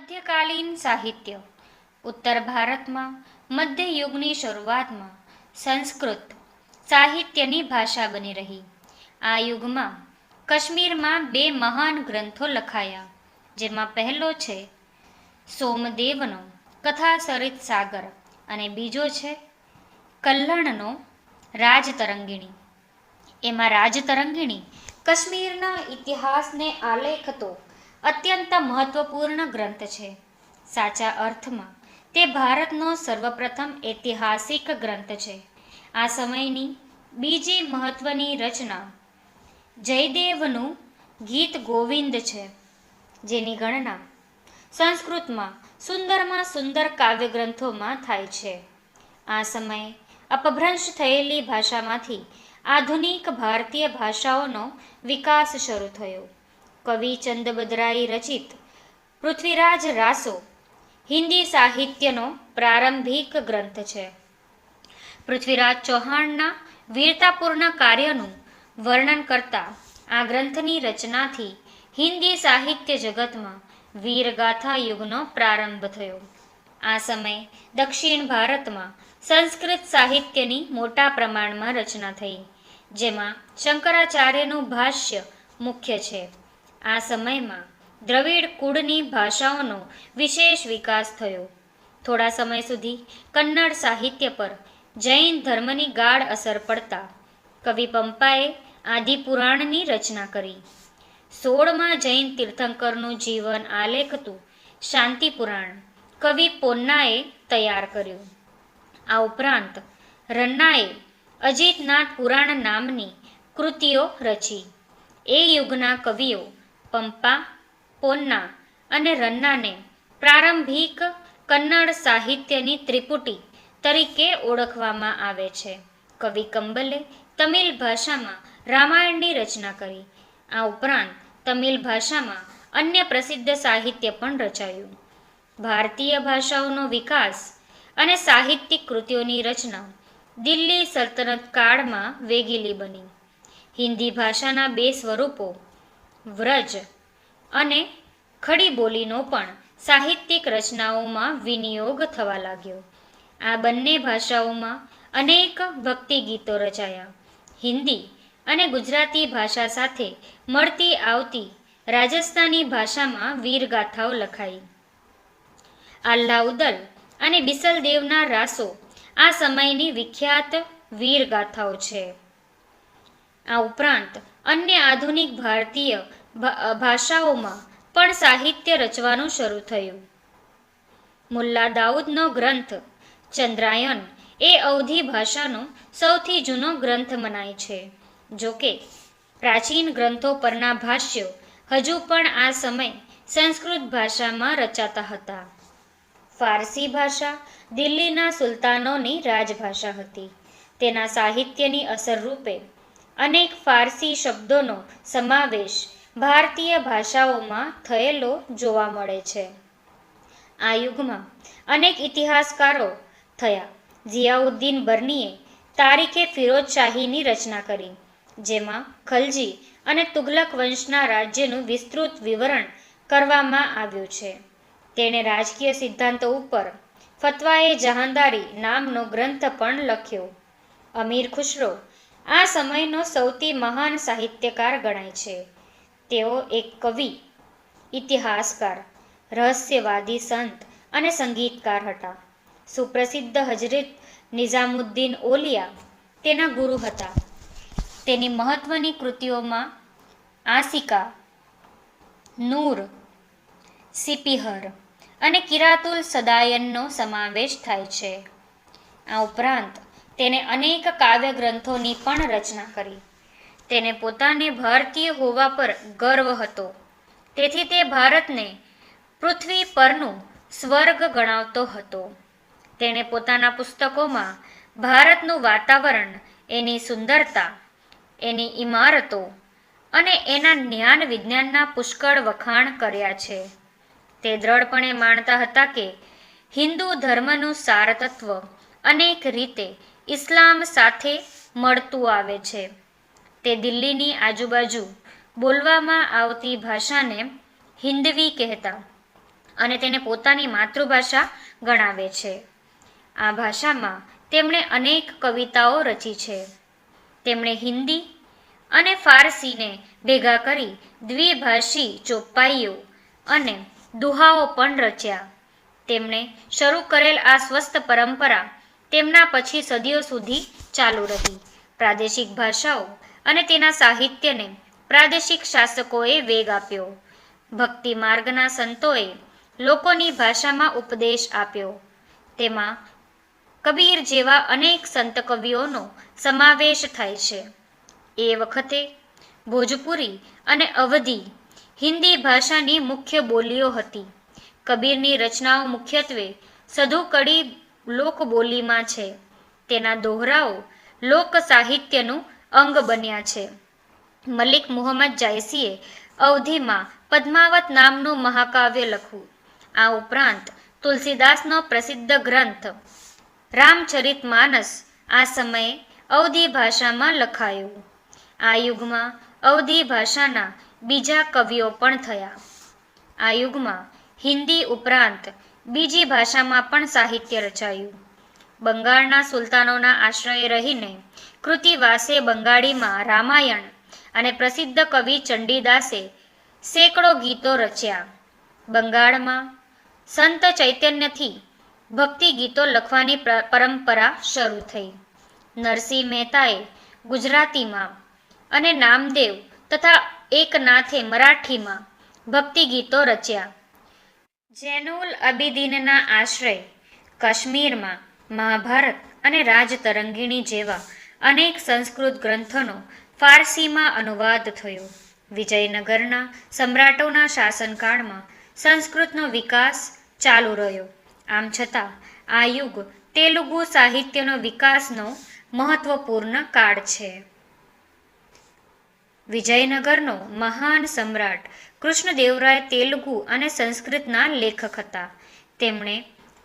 મધ્યકાલીન સાહિત્ય. ઉત્તર ભારતમાં, મધ્યયુગની શરૂઆતમાં સંસ્કૃત સાહિત્યની ભાષા બની રહી. આ યુગમાં કાશ્મીરમાં બે મહાન ગ્રંથો લખાયા, જેમાં પહેલો છે, સોમદેવનો કથાસરિત સાગર અને બીજો છે, કલ્લણનો રાજતરંગિણી. એમાં રાજતરંગિણી કાશ્મીરના ઇતિહાસને આલેખતો અત્યંત મહત્વપૂર્ણ ગ્રંથ છે. સાચા અર્થમાં, તે ભારતનો સર્વપ્રથમ ઐતિહાસિક ગ્રંથ છે. આ સમયની બીજી મહત્વની રચના જયદેવનું ગીત ગોવિંદ છે, જેની ગણના સંસ્કૃતમાં સુંદરમાં સુંદર કાવ્યગ્રંથોમાં થાય છે. આ સમયે અપભ્રંશ થયેલી ભાષામાંથી આધુનિક ભારતીય ભાષાઓનો વિકાસ શરૂ થયો. કવિ ચંદબદરાઈ રચિત પૃથ્વીરાજ રાસો હિન્દી સાહિત્યનો પ્રારંભિક ગ્રંથ છે. પૃથ્વીરાજ ચૌહાણના વીરતાપૂર્ણ કાર્યનું વર્ણન કરતા આ ગ્રંથની રચનાથી હિન્દી સાહિત્ય જગતમાં વીરગાથા યુગનો પ્રારંભ થયો. આ સમયે દક્ષિણ ભારતમાં સંસ્કૃત સાહિત્યની મોટા પ્રમાણમાં રચના થઈ, જેમાં શંકરાચાર્યનું ભાષ્ય મુખ્ય છે. આ સમયમાં દ્રવિડ કુળની ભાષાઓનો વિશેષ વિકાસ થયો. થોડા સમય સુધી કન્નડ સાહિત્ય પર જૈન ધર્મની ગાઢ અસર પડતા કવિ પંપાએ આદિપુરાણની રચના કરી. સોળમાં જૈન તીર્થંકરનું જીવન આલેખતું શાંતિપુરાણ કવિ પોન્નાએ તૈયાર કર્યું. આ ઉપરાંત રન્નાએ અજીતનાથ પુરાણ નામની કૃતિઓ રચી. એ યુગના કવિઓ પંપા, પોન્ના અને રન્નાને પ્રારંભિક કન્નડ સાહિત્યની ત્રિપુટી તરીકે ઓળખવામાં આવે છે. કવિ કંબલે તમિલ ભાષામાં રામાયણની રચના કરી. આ ઉપરાંત તમિલ ભાષામાં અન્ય પ્રસિદ્ધ સાહિત્ય પણ રચાયું. ભારતીય ભાષાઓનો વિકાસ અને સાહિત્યિક કૃતિઓની રચના દિલ્હી સલ્તનત કાળમાં વેગીલી બની. હિન્દી ભાષાના બે સ્વરૂપો વ્રજ અને ખડી બોલીનો પણ સાહિત્યિક રચનાઓમાં વિનિયોગ થવા લાગ્યો. આ બંને ભાષાઓમાં અનેક ભક્તિ ગીતો રચાયા. હિન્દી અને ગુજરાતી ભાષા સાથે મળતી આવતી રાજસ્થાની ભાષામાં વીરગાથાઓ લખાઈ. આલ્લાઉદલ અને બિસલદેવના રાસો આ સમયની વિખ્યાત વીરગાથાઓ છે. આ ઉપરાંત અન્ય આધુનિક ભારતીય ભાષાઓમાં પણ સાહિત્ય રચવાનું શરૂ થયું. મુલ્લા દાઉદનો ગ્રંથ ચંદ્રાયન એ અવધી ભાષાનો સૌથી જૂનો ગ્રંથ મનાય છે. જોકે, પ્રાચીન ગ્રંથો પરના ભાષ્યો હજુ પણ આ સમય સંસ્કૃત ભાષામાં રચાતા હતા. ફારસી ભાષા દિલ્હીના સુલતાનોની રાજભાષા હતી. તેના સાહિત્યની અસર રૂપે અનેક ફારસી શબ્દોનો સમાવેશ ભારતીય ભાષાઓમાં થયેલો જોવા મળે છે. આ યુગમાં અનેક ઇતિહાસકારો થયા. જિયાઉદ્દીન બર્નીએ તારીખે ફિરોજશાહીની રચના કરી, જેમાં ખલજી અને તુગલક વંશના રાજ્યનું વિસ્તૃત વિવરણ કરવામાં આવ્યું છે. તેણે રાજકીય સિદ્ધાંતો ઉપર ફતવાએ જહાંદારી નામનો ગ્રંથ પણ લખ્યો. અમીર ખુશરો આ સમયનો સૌથી મહાન સાહિત્યકાર ગણાય છે. તેઓ એક કવિ, ઇતિહાસકાર, રહસ્યવાદી સંત અને સંગીતકાર હતા. સુપ્રસિદ્ધ હજરત નિઝામુદ્દીન ઓલિયા તેના ગુરુ હતા. તેની મહત્વની કૃતિઓમાં આસિકા નૂર, સિપિહર અને કિરાતુલ સદાયનનો સમાવેશ થાય છે. આ ઉપરાંત તેને અનેક કાવ્ય ગ્રંથોની પણ રચના કરી. તેને પોતાને ભારતીય હોવા પર ગર્વ હતો. તેથી તે ભારતને પૃથ્વી પરનું સ્વર્ગ ગણાવતો હતો. તેણે પોતાના પુસ્તકોમાં ભારતનું વાતાવરણ, એની સુંદરતા, એની ઇમારતો અને એના જ્ઞાન વિજ્ઞાનના પુષ્કળ વખાણ કર્યા છે. તે દ્રઢપણે માનતા હતા કે હિન્દુ ધર્મનું સારતત્વ અનેક રીતે ઇસ્લામ સાથે મળતું આવે છે. તે દિલ્હીની આજુબાજુ બોલવામાં આવતી ભાષાને હિન્દવી કહેતા અને તેને પોતાની માતૃભાષા ગણાવે છે. આ ભાષામાં તેમણે અનેક કવિતાઓ રચી છે. તેમણે હિન્દી અને ફારસીને ભેગા કરી દ્વિભાષી ચોપાઈઓ અને દુહાઓ પણ રચ્યા. તેમણે શરૂ કરેલ આ સ્વસ્થ પરંપરા તેમના પછી સદીઓ સુધી ચાલુ રહી. પ્રાદેશિક ભાષાઓ અને તેના સાહિત્યને પ્રાદેશિક શાસકોએ વેગ આપ્યો. ભક્તિ માર્ગના સંતોએ લોકોની ભાષામાં ઉપદેશ આપ્યો. તેમાં કબીર જેવા અનેક સંત કવિઓનો સમાવેશ થાય છે. એ વખતે ભોજપુરી અને અવધી હિન્દી ભાષાની મુખ્ય બોલીઓ હતી. કબીરની રચનાઓ મુખ્યત્વે સધુકડી લોકબોલીમાં છે. તેના દોહરાઓ લોક સાહિત્યનું અંગ બન્યા છે. મલિક મુહમ્મદ જાયસીએ અવધિમાં પદ્માવત નામનું મહાકાવ્ય લખ્યું. આ ઉપરાંત તુલસીદાસનો પ્રસિદ્ધ ગ્રંથ રામચરિત માનસ આ સમયે અવધી ભાષામાં લખાયું. આ યુગમાં અવધી ભાષાના બીજા કવિઓ પણ થયા. આ યુગમાં હિન્દી ઉપરાંત બીજી ભાષામાં પણ સાહિત્ય રચાયું. બંગાળના સુલતાનોના આશ્રયે રહીને કૃતિવાસે બંગાળીમાં રામાયણ અને પ્રસિદ્ધ કવિ ચંડીદાસે સેંકડો ગીતો રચ્યા. બંગાળમાં સંત ચૈતન્યથી ભક્તિ ગીતો લખવાની પરંપરા શરૂ થઈ. નરસિંહ મહેતાએ ગુજરાતીમાં અને નામદેવ તથા એકનાથે મરાઠીમાં ભક્તિ ગીતો રચ્યા. જેનુલ અબિદીનના આશ્રય, કાશ્મીરમાં મહાભારત અને રાજતરંગીણી જેવા અનેક સંસ્કૃત ગ્રંથોનો ફારસીમાં અનુવાદ થયો. વિજયનગરના સમ્રાટોના શાસનકાળમાં સંસ્કૃતનો વિકાસ ચાલુ રહ્યો. આમ છતાં, આ યુગ તેલુગુ સાહિત્યનો વિકાસનો મહત્વપૂર્ણ કાળ છે. વિજયનગરનો મહાન સમ્રાટ કૃષ્ણદેવરાય તેલુગુ અને સંસ્કૃતના લેખક હતા. તેમણે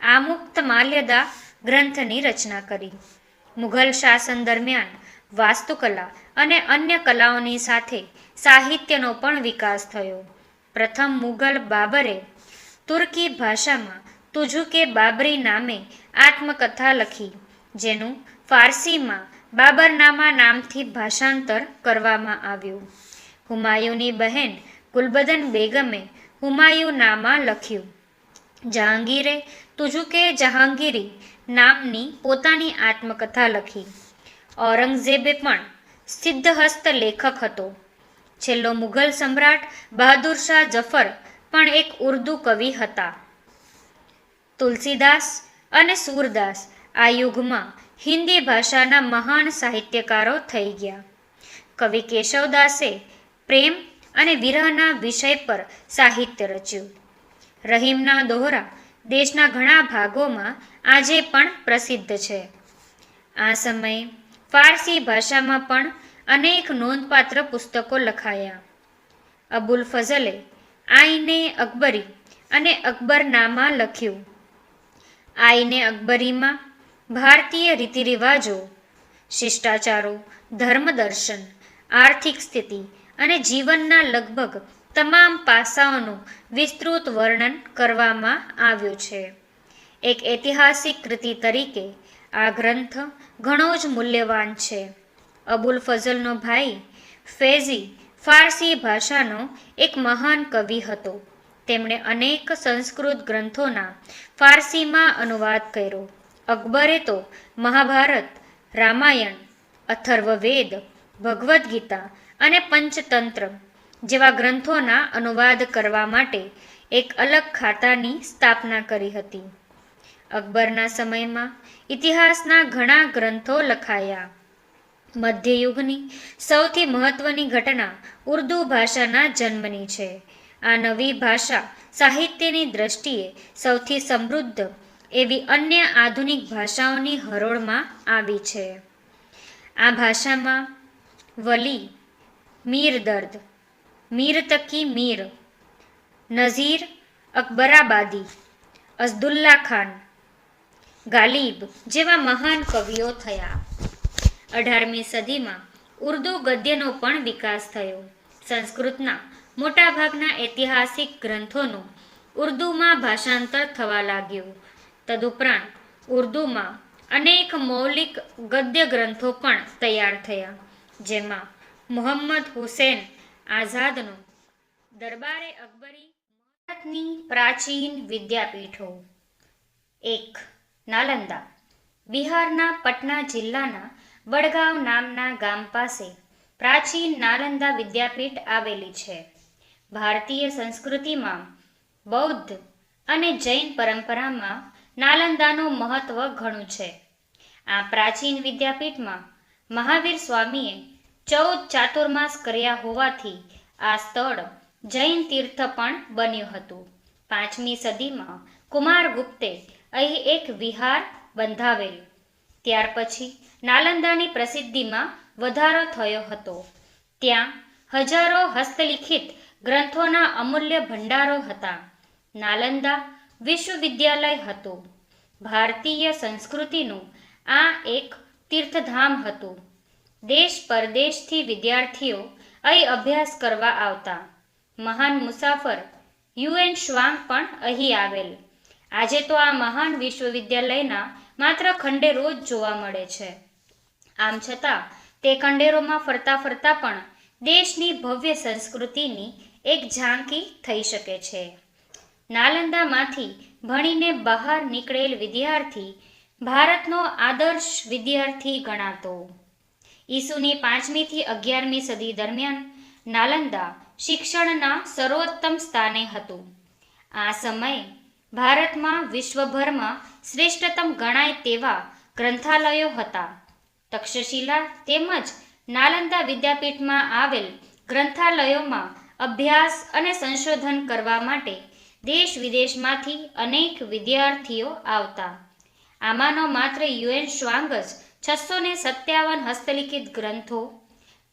આમુક્ત માલ્યદા ગ્રંથની રચના કરી. મુઘલ શાસન દરમિયાન વાસ્તુકલા અને અન્ય કલાઓની સાથે સાહિત્યનો પણ વિકાસ થયો. પ્રથમ મુઘલ બાબરે તુર્કી ભાષામાં તુજુકે બાબરી નામે આત્મકથા લખી, જેનું ફારસીમાં બાબરનામા નામથી ભાષાંતર કરવામાં આવ્યું. હુમાયુની બહેન ગુલબદન બેગમે હુમાયુનામાં લખ્યું, જહાંગીરે તુજુકે જહાંગીરી નામની પોતાની આત્મકથા લખી. ઔરંગઝેબે પણ સિદ્ધહસ્ત લેખક હતો. છેલ્લો મુઘલ સમ્રાટ બહાદુર શાહ જફર પણ એક ઉર્દુ કવિ હતા. તુલસીદાસ અને સૂરદાસ આ યુગમાં હિન્દી ભાષાના મહાન સાહિત્યકારો થઈ ગયા. કવિ કેશવદાસે પ્રેમ અને વિરહના વિષય પર સાહિત્ય રચ્યું. રહીમના દોહરા દેશના ઘણા ભાગોમાં આજે પણ પ્રસિદ્ધ છે. આ સમયે ફારસી ભાષામાં પણ અનેક નોંધપાત્ર પુસ્તકો લખાયા. અબુલ ફઝલે આઈને અકબરી અને અકબરનામા લખ્યું. આઈને અકબરીમાં ભારતીય રીતિરિવાજો, શિષ્ટાચારો, ધર્મદર્શન, આર્થિક સ્થિતિ અને જીવનના લગભગ તમામ પાસાઓનું વિસ્તૃત વર્ણન કરવામાં આવ્યું છે. એક ઐતિહાસિક કૃતિ તરીકે આ ગ્રંથ ઘણો જ મૂલ્યવાન છે. અબુલ ફઝલનો ભાઈ ફેઝી ફારસી ભાષાનો એક મહાન કવિ હતો. તેમણે અનેક સંસ્કૃત ગ્રંથોના ફારસીમાં અનુવાદ કર્યો. અકબરે તો મહાભારત, રામાયણ, અથર્વવેદ, ભગવદ્ ગીતા અને પંચતંત્ર, જેવા ગ્રંથોના અનુવાદ કરવા માટે એક અલગ ખાતાની સ્થાપના કરી હતી. અકબરના સમયમાં ઇતિહાસના ઘણા ગ્રંથો લખાયા. મધ્યયુગની સૌથી મહત્વની ઘટના ઉર્દુ ભાષાના જન્મની છે. આ નવી ભાષા સાહિત્યની દ્રષ્ટિએ સૌથી સમૃદ્ધ એવી અન્ય આધુનિક ભાષાઓની હરોળમાં આવી છે. આ ભાષામાં વલી મીર દર્દ. મીર તકી મીર. નઝીર અકબરાબાદી. અઝદુલ્લા ખાન. ગાલિબ જેવા મહાન કવિઓ થયા. અઢારમી સદીમાં ઉર્દુ ગદ્યનો પણ વિકાસ થયો. સંસ્કૃતના મોટાભાગના ઐતિહાસિક ગ્રંથોનું ઉર્દુમાં ભાષાંતર થવા લાગ્યું. તદુપરાંત ઉર્દુમાં અનેક મૌલિક ગદ્ય ગ્રંથો પણ તૈયાર થયા, જેમાં મુહમ્મદ હુસેન આઝાદનો દરબારે અકબરી ભારતની પ્રાચીન વિદ્યાપીઠો. એક, નાલંદા. બિહારના પટના જિલ્લાના વડગાંવ નામના ગામ પાસે પ્રાચીન નાલંદા વિદ્યાપીઠ આવેલી છે. ભારતીય સંસ્કૃતિમાં બૌદ્ધ અને જૈન પરંપરામાં નાલંદાનું મહત્વ ઘણું છે. આ પ્રાચીન વિદ્યાપીઠમાં મહાવીર સ્વામીએ ચૌદ ચાતુર્માસ કર્યા હોવાથી આ સ્થળ જૈન તીર્થ પણ બન્યું હતું. પાંચમી સદીમાં કુમારગુપ્તે અહીં એક વિહાર બંધાવેલ. ત્યાર પછી નાલંદાની પ્રસિદ્ધિમાં વધારો થયો હતો. ત્યાં હજારો હસ્તલિખિત ગ્રંથોના અમૂલ્ય ભંડારો હતા. નાલંદા વિશ્વવિદ્યાલય હતું. ભારતીય સંસ્કૃતિનું આ એક તીર્થધામ હતું. દેશ પરદેશથી વિદ્યાર્થીઓ અહીં અભ્યાસ કરવા આવતા. મહાન મુસાફર યુએન શ્વાંગ પણ અહીં આવેલ. આજે તો આ મહાન વિશ્વવિદ્યાલયના માત્ર ખંડેરો જ જોવા મળે છે. આમ છતાં, તે ખંડેરોમાં ફરતા ફરતા પણ દેશની ભવ્ય સંસ્કૃતિની એક ઝાંકી થઈ શકે છે. નાલંદામાંથી ભણીને બહાર નીકળેલ વિદ્યાર્થી ભારતનો આદર્શ વિદ્યાર્થી ગણાતો. ઈસુની પાંચમીથી અગિયારમી સદી દરમિયાન નાલંદા શિક્ષણના સર્વોત્તમ સ્થાને હતું. આ સમયે ભારતમાં વિશ્વભરમાં શ્રેષ્ઠતમ ગણાય તેવા ગ્રંથાલયો હતા. તક્ષશિલા તેમજ નાલંદા વિદ્યાપીઠમાં આવેલ ગ્રંથાલયોમાં અભ્યાસ અને સંશોધન કરવા માટે દેશ વિદેશમાંથી અનેક વિદ્યાર્થીઓ આવતા. આમાંનો માત્ર યુએન શ્વાંગ જ છસો ને સત્યાવન હસ્તલિખિત ગ્રંથો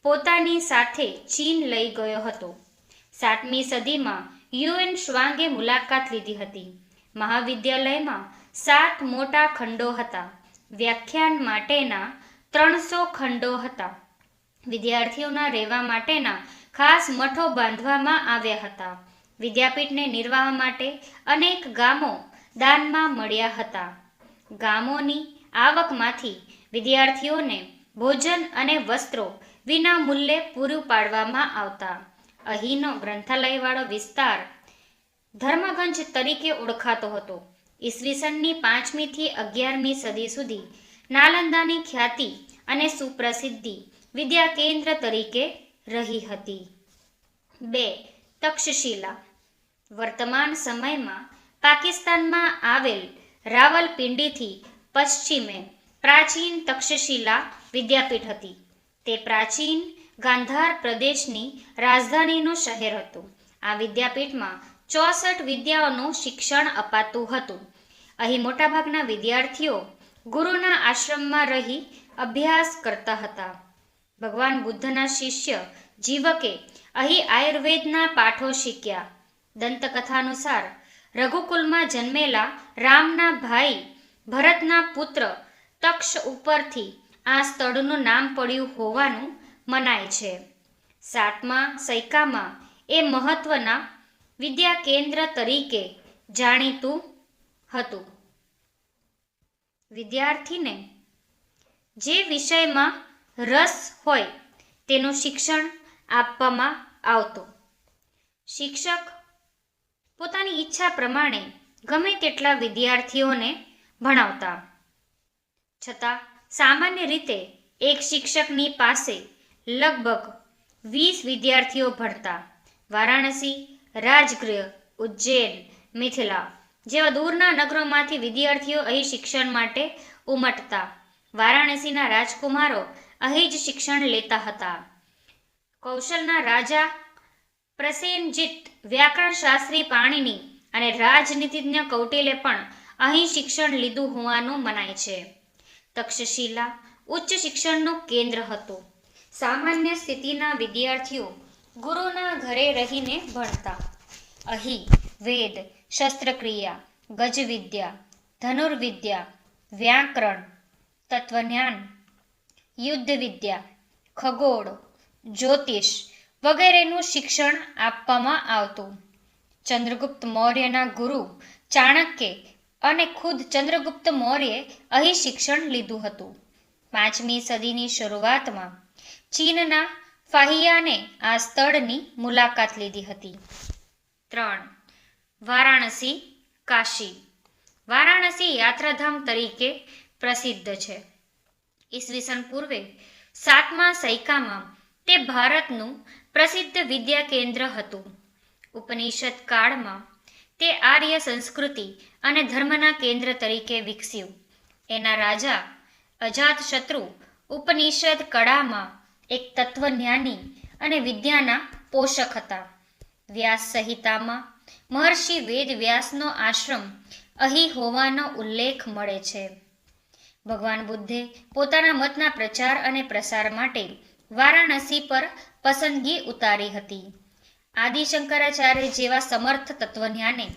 પોતાની સાથે ચીન લઈ ગયો હતો. સાતમી સદીમાં યુએન શ્વાંગે મુલાકાત લીધી હતી. મહાવિદ્યાલયમાં સાત મોટા ખંડો હતા. વ્યાખ્યાન માટેના ત્રણસો ખંડો હતા. વિદ્યાર્થીઓના રહેવા માટેના ખાસ મઠો બાંધવામાં આવ્યા હતા. વિદ્યાપીઠને નિર્વાહ માટે અનેક ગામો દાનમાં મળ્યા હતા. ગામોની આવકમાંથી વિદ્યાર્થીઓને ભોજન અને વસ્ત્રો વિના મૂલ્યે પૂરું પાડવામાં આવતા. અહીંનો ગ્રંથાલયવાળો વિસ્તાર ધર્મગંજ તરીકે ઓળખાતો હતો. ઈસવીસનની પાંચમીથી અગિયારમી સદી સુધી નાલંદાની ખ્યાતિ અને સુપ્રસિદ્ધિ વિદ્યા કેન્દ્ર તરીકે રહી હતી. બે, તક્ષશિલા. વર્તમાન સમયમાં પાકિસ્તાનમાં આવેલ રાવલપિંડીથી પશ્ચિમે પ્રાચીન તક્ષશિલા વિદ્યાપીઠ હતી. તે પ્રાચીન ગાંધાર પ્રદેશની રાજધાનીનું શહેર હતું. આ વિદ્યાપીઠમાં ચોસઠ વિદ્યાઓનું શિક્ષણ અપાતું હતું. અહીં મોટાભાગના વિદ્યાર્થીઓ ગુરુના આશ્રમમાં રહી અભ્યાસ કરતા હતા. ભગવાન બુદ્ધના શિષ્ય જીવકે અહીં આયુર્વેદના પાઠો શીખ્યા. દંતકથા અનુસાર રઘુકુલમાં જન્મેલા રામના ભાઈ ભરતના પુત્ર તક્ષ ઉપરથી આ સ્થળનું નામ પડ્યું હોવાનું મનાય છે. સાતમા સૈકામાં એ મહત્વના વિદ્યા કેન્દ્ર તરીકે જાણીતું હતું. વિદ્યાર્થીને જે વિષયમાં રસ હોય તેનું શિક્ષણ આપવામાં આવતું. શિક્ષક પોતાની ઈચ્છા પ્રમાણે ગમે તેટલા વિદ્યાર્થીઓને ભણાવતા. છતાં સામાન્ય રીતે એક શિક્ષકની પાસે લગભગ વીસ વિદ્યાર્થીઓ ભણતા. વારાણસી રાજગૃહ, ઉજ્જૈન, મિથિલા જેવા દૂરના નગરોમાંથી વિદ્યાર્થીઓ અહીં શિક્ષણ માટે ઉમટતા. વારાણસીના રાજકુમારો અહીં જ શિક્ષણ લેતા હતા. કૌશલના રાજા પ્રસેનજીત વ્યાકરણ શાસ્ત્રી પાણીની અને રાજનીતિજ્ઞ કૌટિલે પણ અહીં શિક્ષણ લીધું હોવાનું મનાય છે. તક્ષશિલા ઉચ્ચ શિક્ષણનું કેન્દ્ર હતું. સામાન્ય સ્થિતિના વિદ્યાર્થીઓ ગુરુના ઘરે રહીને ભણતા. અહીં વેદ, શસ્ત્રક્રિયા, ગજવિદ્યા, ધનુર્વિદ્યા, વ્યાકરણ, તત્વજ્ઞાન યુદ્ધ વિદ્યા ખગોળ, જ્યોતિષ વગેરેનું શિક્ષણ આપવામાં આવતું. ચંદ્રગુપ્ત મૌર્યના ગુરુ ચાણક્ય અને ખુદ ચંદ્રગુપ્ત મૌર્યે અહીં શિક્ષણ લીધું હતું. પાંચમી સદીની શરૂઆતમાં ચીનના ફાહિયાને આ સ્થળની મુલાકાત લીધી હતી. ત્રણ, વારાણસી, કાશી. વારાણસી યાત્રાધામ તરીકે પ્રસિદ્ધ છે. ઈસવીસન પૂર્વે સાતમા સૈકામાં તે ભારતનું પ્રસિદ્ધ વિદ્યા કેન્દ્ર હતું. ઉપનિષદ કાળમાં તે આર્ય સંસ્કૃતિ અને ધર્મના કેન્દ્ર તરીકે વિકસ્યું. એના રાજા અજાતશત્રુ ઉપનિષદ કળામાં એક તત્વજ્ઞાની અને વિદ્યાના પોષક હતા. વ્યાસ સંહિતામાં મહર્ષિ વેદ વ્યાસનો આશ્રમ અહીં હોવાનો ઉલ્લેખ મળે છે. ભગવાન બુદ્ધે પોતાના મતના પ્રચાર અને પ્રસાર માટે વારાણસી પર પસંદગી ઉતારી હતી. આદિશંકરાચાર્ય જેવા સમર્થ તત્વજ્ઞાને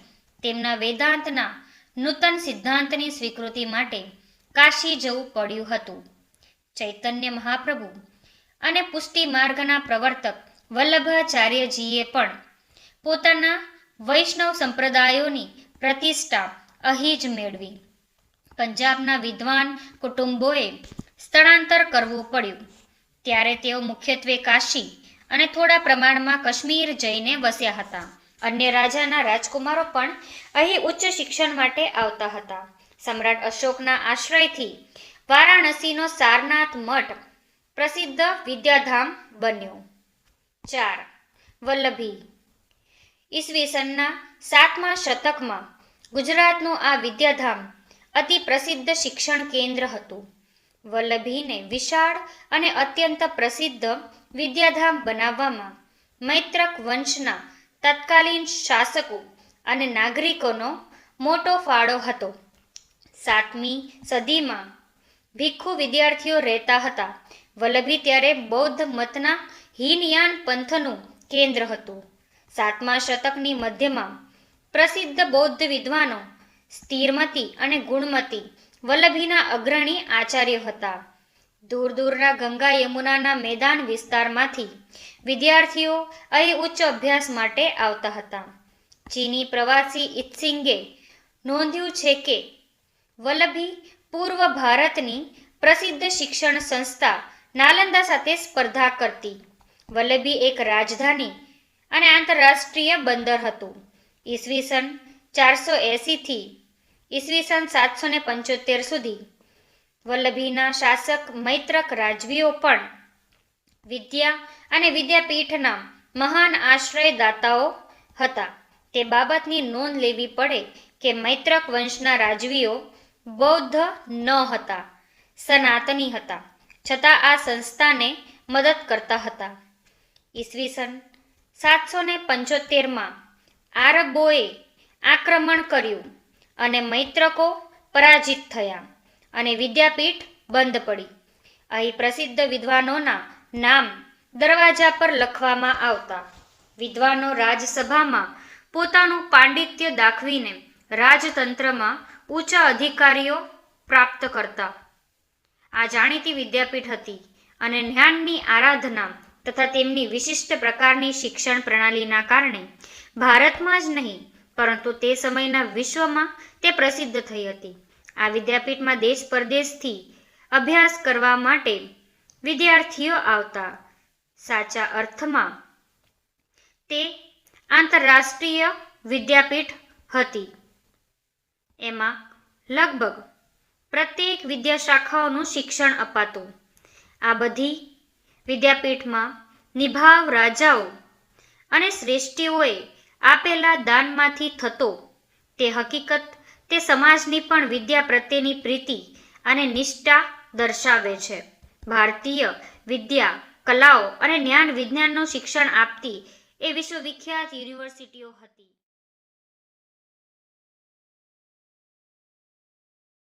તેમના વેદાંતના નૂતન સિદ્ધાંતની સ્વીકૃતિ માટે કાશી જવું પડ્યું હતું. ચૈતન્ય મહાપ્રભુ અને પુષ્ટિ માર્ગના પ્રવર્તક વલ્લભાચાર્યજીએ પણ પોતાના વૈષ્ણવ સંપ્રદાયોની પ્રતિષ્ઠા અહીં જ મેળવી. પંજાબના વિદ્વાન કુટુંબોએ સ્થળાંતર કરવું પડ્યું. ત્યારે તેઓ મુખ્યત્વે કાશી અને થોડા પ્રમાણમાં કાશ્મીર જઈને વસ્યા હતા. અન્ય રાજાના રાજકુમારો પણ અહીં ઉચ્ચ શિક્ષણ માટે આવતા હતા. સમ્રાટ અશોકના આશ્રયથી વારાણસીનો સારનાથ મઠ પ્રસિદ્ધ વિદ્યાધામ બન્યો. ચાર. વલ્લભી. ઈસવીસનના સાતમા શતકમાં ગુજરાતનું આ વિદ્યાધામ અતિ પ્રસિદ્ધ શિક્ષણ કેન્દ્ર હતું. વલ્લભીને વિશાળ અને અત્યંત પ્રસિદ્ધ વિદ્યાધામ બનાવવામાં મૈત્રક વંશના તત્કાલીન શાસકો અને નાગરિકોનો મોટો ફાળો હતો. સાતમી સદીમાં ભિક્ષુ વિદ્યાર્થીઓ રહેતા હતા. વલ્લભી ત્યારે બૌદ્ધ મતના હીનયાન પંથનું કેન્દ્ર હતું. સાતમા શતકની મધ્યમાં પ્રસિદ્ધ બૌદ્ધ વિદ્વાનો સ્થિરમતી અને ગુણમતી વલ્લભીના અગ્રણી આચાર્ય હતા. દૂર દૂરના ગંગા યમુનાના મેદાન વિસ્તારમાંથી વિદ્યાર્થીઓ અહીં ઉચ્ચ અભ્યાસ માટે આવતા હતા. ચીની પ્રવાસી ઇત્સિંગે નોંધ્યું છે કે વલ્લભી પૂર્વ ભારતની પ્રસિદ્ધ શિક્ષણ સંસ્થા નાલંદા સાથે સ્પર્ધા કરતી. વલ્લભી એક રાજધાની અને આંતરરાષ્ટ્રીય બંદર હતું. ઈસવીસન ચારસો એંસીથી ઈસવીસન સાતસો ને પંચોતેર સુધી વલ્લભીના શાસક મૈત્રક રાજવીઓ પણ વિદ્યા અને વિદ્યાપીઠના મહાન આશ્રયદાતાઓ હતા. તે બાબતની નોંધ લેવી પડે કે મૈત્રક વંશના રાજવીઓ બૌદ્ધ ન હતા, સનાતની હતા, છતાં આ સંસ્થાને મદદ કરતા હતા. ઈસવીસન સાતસો ને પંચોતેરમાં આરબોએ આક્રમણ કર્યું અને મૈત્રકો પરાજિત થયા. અને વિદ્યાપીઠ બંધ પડી. અહીં પ્રસિદ્ધ વિદ્વાનોના નામ દરવાજા પર લખવામાં આવતા. વિદ્વાનો રાજસભામાં પોતાનું પાંડિત્ય દાખવીને રાજતંત્રમાં ઊંચા અધિકારીઓ પ્રાપ્ત કરતા. આ જાણીતી વિદ્યાપીઠ હતી અને જ્ઞાનની આરાધના તથા તેમની વિશિષ્ટ પ્રકારની શિક્ષણ પ્રણાલીના કારણે ભારતમાં જ નહીં, પરંતુ તે સમયના વિશ્વમાં તે પ્રસિદ્ધ થઈ હતી. આ વિદ્યાપીઠમાં દેશ પરદેશથી અભ્યાસ કરવા માટે વિદ્યાર્થીઓ આવતા. સાચા અર્થમાં, તે આંતરરાષ્ટ્રીય વિદ્યાપીઠ હતી. એમાં લગભગ પ્રત્યેક વિદ્યાશાખાઓનું શિક્ષણ અપાતું. આ બધી વિદ્યાપીઠમાં નિભાવ રાજાઓ અને શ્રેષ્ઠીઓએ આપેલા દાનમાંથી થતો તે હકીકત તે સમાજની પણ વિદ્યા પ્રત્યેની પ્રીતિ અને નિષ્ઠા દર્શાવે છે. ભારતીય વિદ્યા, કલાઓ અને જ્ઞાન વિજ્ઞાનનું શિક્ષણ આપતી એ વિશ્વવિખ્યાત યુનિવર્સિટીઓ હતી.